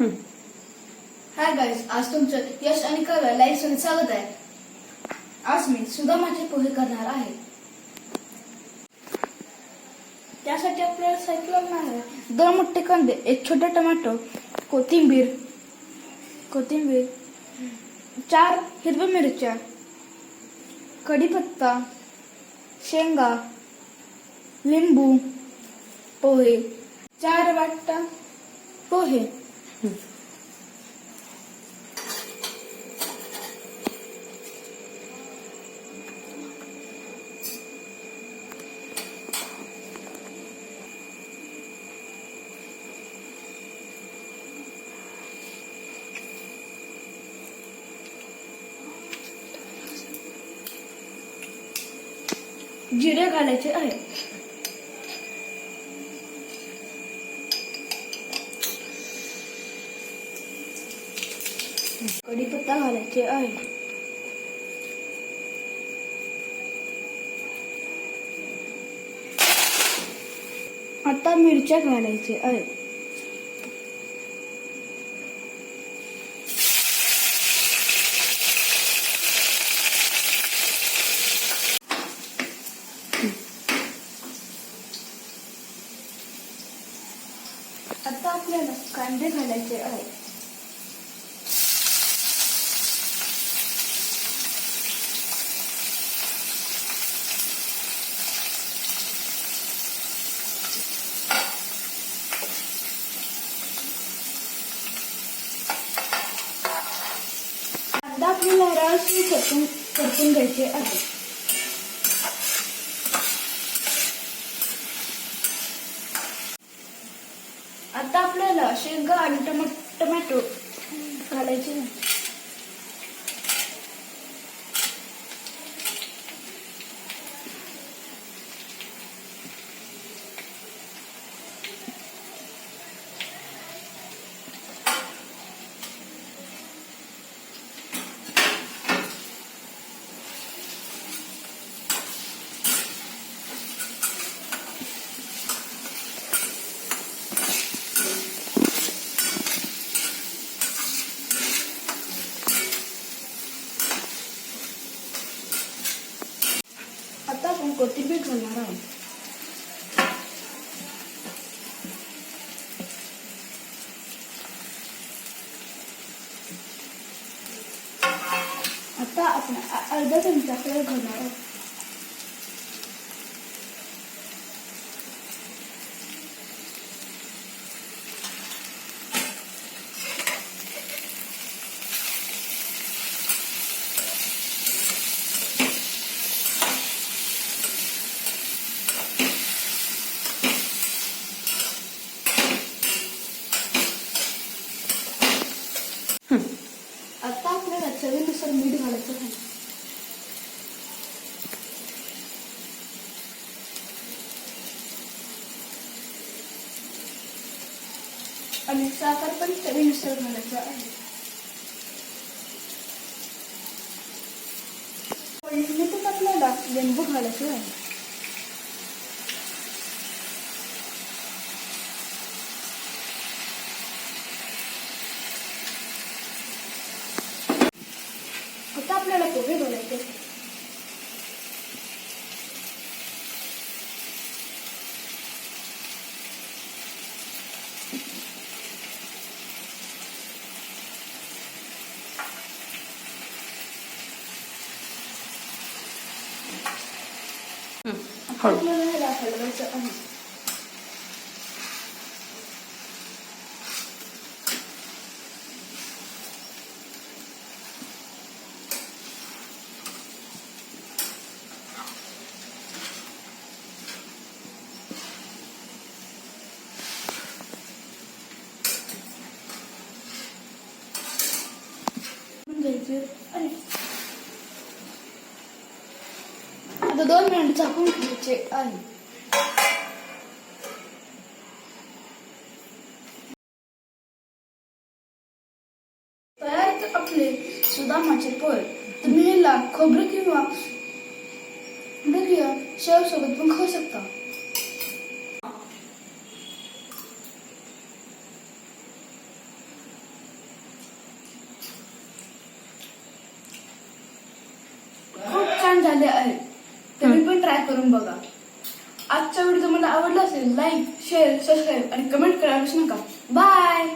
Hi guys आज तुमचं यश आणि कला लाईव्हमध्ये स्वागत आहे. आज मी सुदामाचे पोहे करणार आहे. त्यासाठी आपल्याला साहित्य लागणार आहे. दोन मोठे कांदे एक छोटा टोमॅटो कोथिंबीर कोथिंबीर चार हिरव्या मिरच्या कढीपत्ता शेंगा लिंबू पोहे चार वाटता पोहे. जिरे घालायचे आहे कढीपत्ता घालायचे आहे. आता मिरच्या घालायचे आहे आता आपल्याला कांदे घालायचे आहे कांदा आपल्याला राळसर परतून परतून घ्यायचे आहे. आता आपल्याला शेंगा आणि टमा टमॅटो घालायचे नाही आता आपण कोथिंबीर घालणार आहोत. आता आपण अर्धा चमचा तेल घालणार आहोत आता आपल्याला चवीनुसार मीठ घालायचं आहे. आणि साखर पण चवीनुसार घालायचं आहे. पण आपल्याला लिंबू घालायचं आहे आता आपल्याला पोहे घालायचे म्हणजे, आता आणि आता दोन मिनिट झाकून ठेवायचे आहे. आपले सुदामाचे पोहे तुम्ही ह्याला खोबरं किंवा शेव सोबत पण खाऊ शकता. झाले आहेत तुम्ही पण ट्राय करून बघा. आजचा व्हिडिओ तुम्हाला आवडला असेल लाईक शेअर सबस्क्राईब आणि कमेंट करायला विसरू नका. बाय